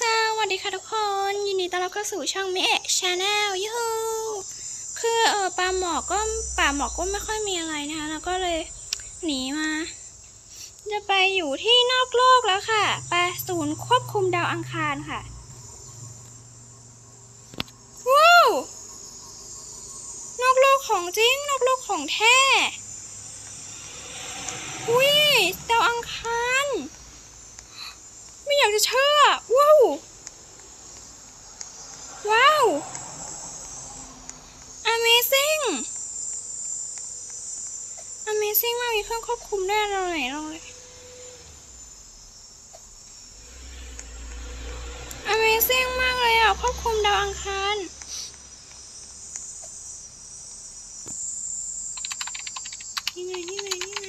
สวัสดีค่ะทุกคน ยินดีต้อนรับเข้าสู่ช่องเมะชาแนลยูฮูคือเออปลาหมอกก็ป่าหมอกก็ไม่ค่อยมีอะไรนะคะแล้วก็เลยหนีมา จะไปอยู่ที่นอกโลกแล้วค่ะ ไปศูนย์ควบคุมดาวอังคารค่ะว้าวนอกโลกของจริงนอกโลกของแท้ อุ้ยดาวอังคาร ไม่ อยากจะเชื่อ ว้าว ว้าว Amazing Amazing มากมีเครื่องควบคุมได้เราไหนลองเลย Amazing มากเลยอะ ควบคุมดาวอังคาร นี่ไง นี่ไง นี่ไง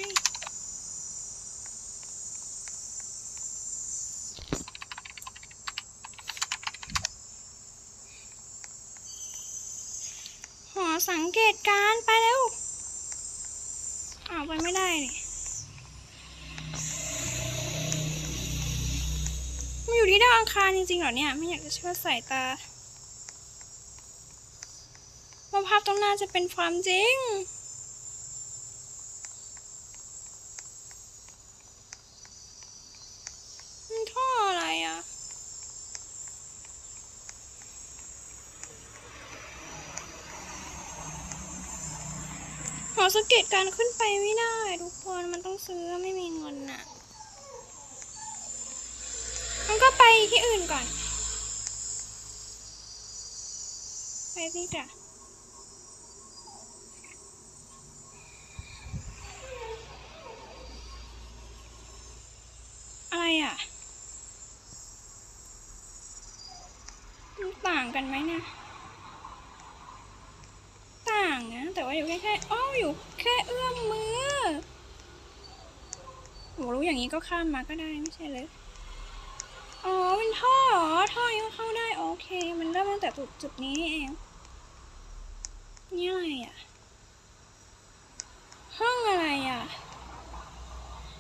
หอ สังเกตการไปแล้วอ้าวไปไม่ได้นี่มันอยู่ที่ดาวอังคารจริงๆเหรอเนี่ย ไม่อยากจะเชื่อสายตาว่าภาพตรงหน้าจะเป็นความจริง มันท่ออะไรอะ ห อสเกตการขึ้นไปไม่ได้ ทุกคนมันต้องซื้อไม่มีเงินน่ะ มันก็ไปที่อื่นก่อน ไปสิจ้ะอะไรอะ ต่างกันไหมเนี่ย ต่างนะ แต่ว่าอยู่แค่แค่อ้ออยู่แค่เอื้อมมือโหรู้ อย่างนี้ก็ข้ามมาก็ได้ไม่ใช่เลย อ๋อเป็นท่อเหรอท่อยังเข้าได้โอเค มันเริ่มตั้งแต่จุดจุดนี้เอง นี่อะไรอะ ห้องอะไรอะ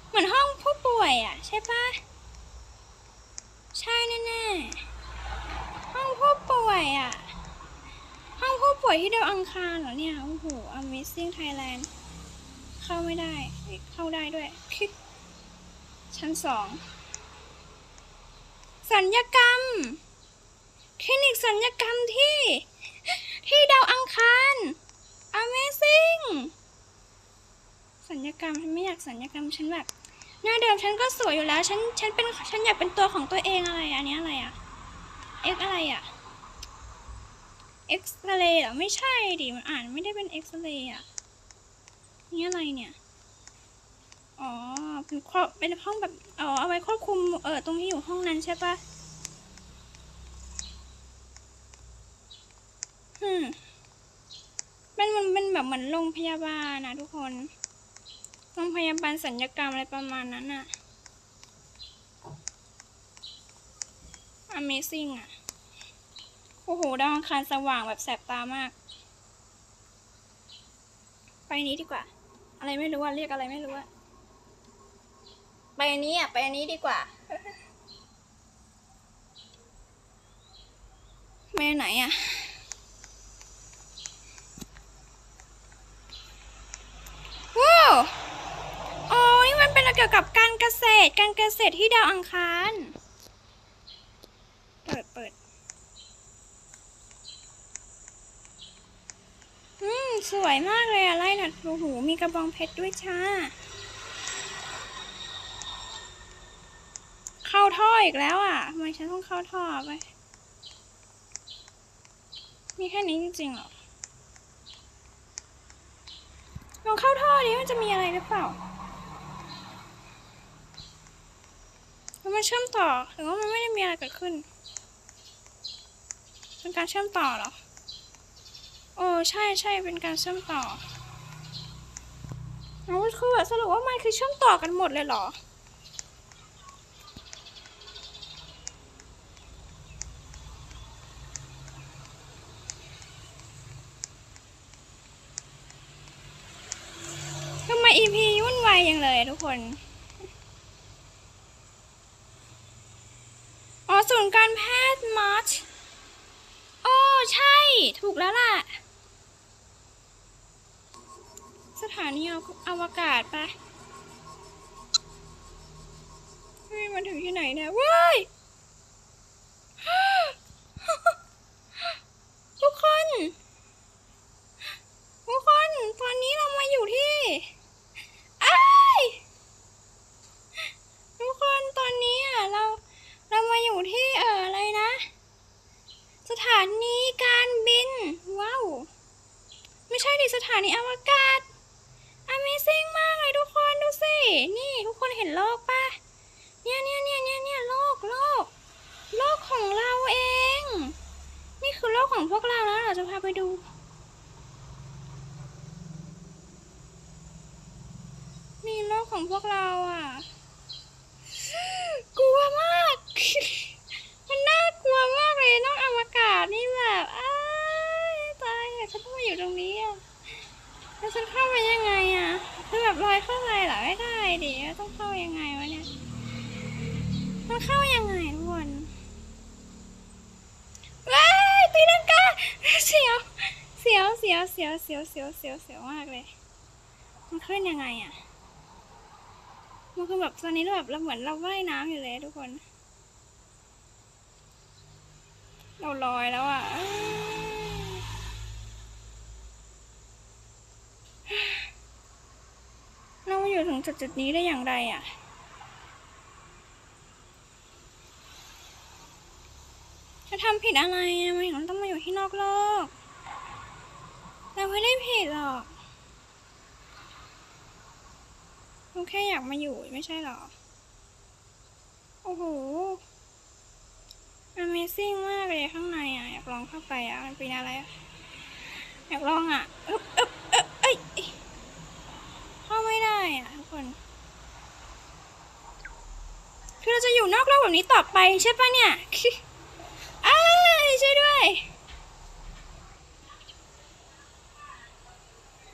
เหมือนห้องผู้ป่วยอะ ใช่ปะใช่แน่ๆห้องผู้ป่วยอะ ห้องผู้ป่วยที่เดาวอังคารเหรอเนี่ย โอ้โห Amazing Thailand เข้าไม่ได้ เข้าได้ด้วยคลิก ชั้นสองสัญญกรรม คลินิกสัญญกรรมที่ ที่ดาวอังคาร Amazing สัญญกรรมฉันไม่อยากสัญญกรรมฉันแบบหน้าเดิมฉันก็สวยอยู่แล้ว ฉันฉันเป็นฉันอยากเป็นตัวของตัวเองอะไรอันนี้อะไรอะเอ็กอะไรอะเอ็กซเรย์เหรอไม่ใช่ดิมันอ่านไม่ได้เป็นเอ็กซเรย์อะนี่อะไรเนี่ย อ๋อ เป็นควบเป็นห้องแบบ อ๋อ เอาไว้ควบคุม เออ ตรงที่อยู่ห้องนั้นใช่ปะฮึมเป็นมันเป็นแบบเหมือนโรงพยาบาลนะทุกคน โรงพยาบาลสัญญกรรมอะไรประมาณนั้นอะ Amazing อะโอ้โห ดาวอังคารสว่างแบบแสบตามาก ไปนี้ดีกว่า อะไรไม่รู้อะเรียกอะไรไม่รู้อะ ไปอันนี้อะ ไปอันนี้ดีกว่า ไปไหนอะ ว้าวอ๋อนี่มันเป็นเกี่ยวกับการเกษตร การเกษตรที่ดาวอังคาร เปิดเปิดอืม สวยมากเลยอะไล่หนัดโอ้โหมีกระบองเพชรด้วยจ้า ท่ออีกแล้วอะทำไมฉันต้องเข้าท่อไป มีแค่นี้จริงๆหรอลองเข้าท่อดิมันจะมีอะไรหรือเปล่าแล้วมันเชื่อมต่อหรือว่ามันไม่ได้มีอะไรเกิดขึ้นเป็นการเชื่อมต่อเหรอโอ้ใช่ใช่เป็นการเชื่อมต่อเอาคือแบบสรุปว่ามันคือเชื่อมต่อกันหมดเลยเหรอ ทำไม EP วุ่นวายยังเลย ทุกคนอ๋อศูนย์การแพทย์มาร์ชโอ้ใช่ ถูกแล้วล่ะ สถานีอวอวกาศปะเฮ้ยมันถึงที่ไหนเนี่ยว้าย ทุกคน ทุกคน ตอนนี้เรามาอยู่ที่อ้ายทุกคนตอนนี้อะเรา เรามาอยู่ที่เอออะไรนะ สถานีการบิน ว้าว ไม่ใช่ ดิสถานีอวกาศ Amazing มากเลยทุกคนดูสิ นี่ทุกคนเห็นโลกปะเนี่ยเนี่ยเนี่ยเนี่ยเนี่ยโลกโลก โลกของเราเอง นี่คือโลกของพวกเราแล้วเราจะพาไปดู นี่โลกของพวกเราอะ กลัวมาก มันน่ากลัวมากเลยนอกอวกาศนี่แบบอ้าตายอะฉันต้องมาอยู่ตรงนี้อะ แล้วฉันเข้าไปยังไงอะคือแบบลอยเข้าไปเหรอไม่ได้ดิต้องเข้ายังไงวะเนี่ยมันเข้ายังไงทุกคนว้ายตีลังกาเสียวเสียวเสียวเสียวเสียวเสียวเสียวเสียวมากเลย มันขึ้นยังไงอะมันคือแบบตอนนี้เราแบบเราเหมือนเราว่ายน้ำอยู่เลยทุกคน เราลอยแล้วอะเอ้ยเรามาอยู่ถึง จุดจุดนี้ได้อย่างไรอะ จะทำผิดอะไรอะทำไมถึงต้องมาอยู่ที่นอกโลก เราไม่ได้ผิดหรอกเราแค่อยากมาอยู่ไม่ใช่หรอ โอ้โห Amazing มากเลยข้างในอะ อยากลองเข้าไปอะ มันเป็นอะไรอะ อยากลองอะอึ๊บอึ๊บอึ๊บเอ้ยเข้าไม่ได้อะทุกคน คือเรา จะอยู่นอกโลกแบบนี้ต่อไปใช่ปะเนี่ยอ้ายช่วยด้วย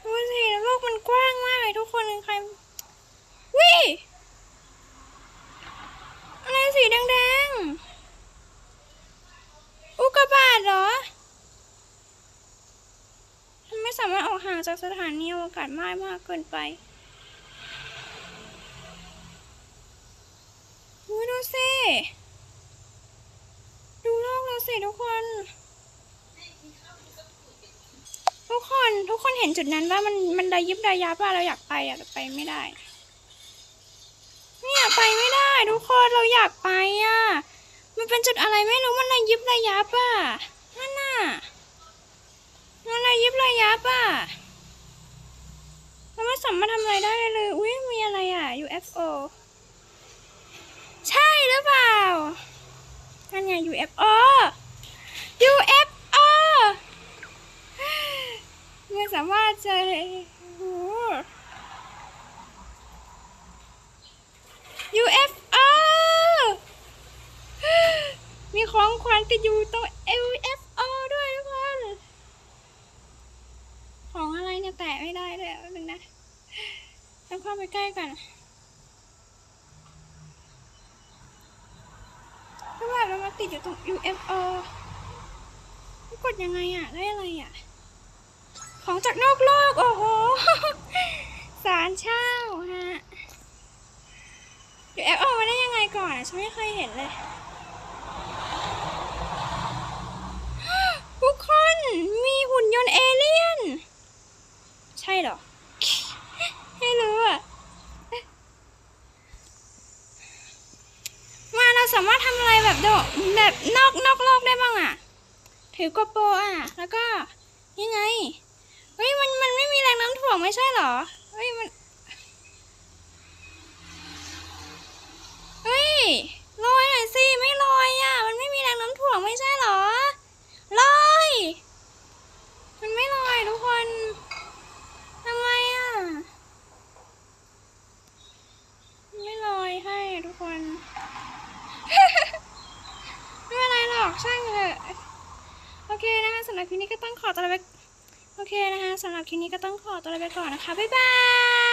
ดูสิโลกมันกว้างมากเลยทุกคนใครวิอะไรสีแดงๆ อุกกาบาตเหรอฉันไม่สามารถออกห่างจากสถานีอวกาศมากมากเกินไปอุ๊ย ดูโลกเราสิทุกคน ทุกคนทุกคนเห็นจุดนั้นว่ามันมันไระยิบไระยับว่าเราอยากไปอะแต่ไปไม่ได้ เนี่ยไปไม่ได้ทุกคนเราอยากไปอะมันเป็นจุดอะไรไม่รู้มันไระยิบไระยับอะนั่นน่ะมันไระยิบไระยับอะเราไม่สามารถทำอะไรได้เลยอุ้ยมีอะไรอะ UFO ใช่หรือเปล่า นั่นไง UFO UFO เมื่อสามารถเจอ UFO มีของขวัญติดอยู่ตรง UFO ด้วยทุกคน ของอะไรเนี่ยแตะไม่ได้เลยแป๊บนึงนะ ต้องเข้าไปใกล้ก่อน ถ้า แบบเรามาติดอยู่ตรง UFO กดยังไงอะได้อะไรอะของจากนอกโลก โอ้โห สารเช่าฮะ UFO มาได้ยังไงก่อนฉันไม่เคยเห็นเลยทุกคนมีหุ่นยนต์เอเลี่ยน ใช่เหรอ ไม่รู้อะ มาเราสามารถทำอะไรแบบโดแบบนอกนอกโลกได้บ้างอะถือกระโปรงอะแล้วก็ยังไงเฮ้ยมันมันไม่มีแรงน้ำถ่วงไม่ใช่เหรอเฮ้ยมันเฮ้ยลอยหน่อยสิไม่ลอยอะมันไม่มีแรงน้ำถ่วงไม่ใช่เหรอลอยมันไม่ลอยทุกคนทำไมอะไม่ลอยให้อะทุกคน ไม่เป็นไรหรอกช่างเถอะโอเคนะคะสำหรับคลิปนี้ก็ต้อง ขอตัวลาไปโอเคนะคะสำหรับคลิปนี้ก็ต้องขอตัวลาไปก่อนนะคะ บ๊ายบาย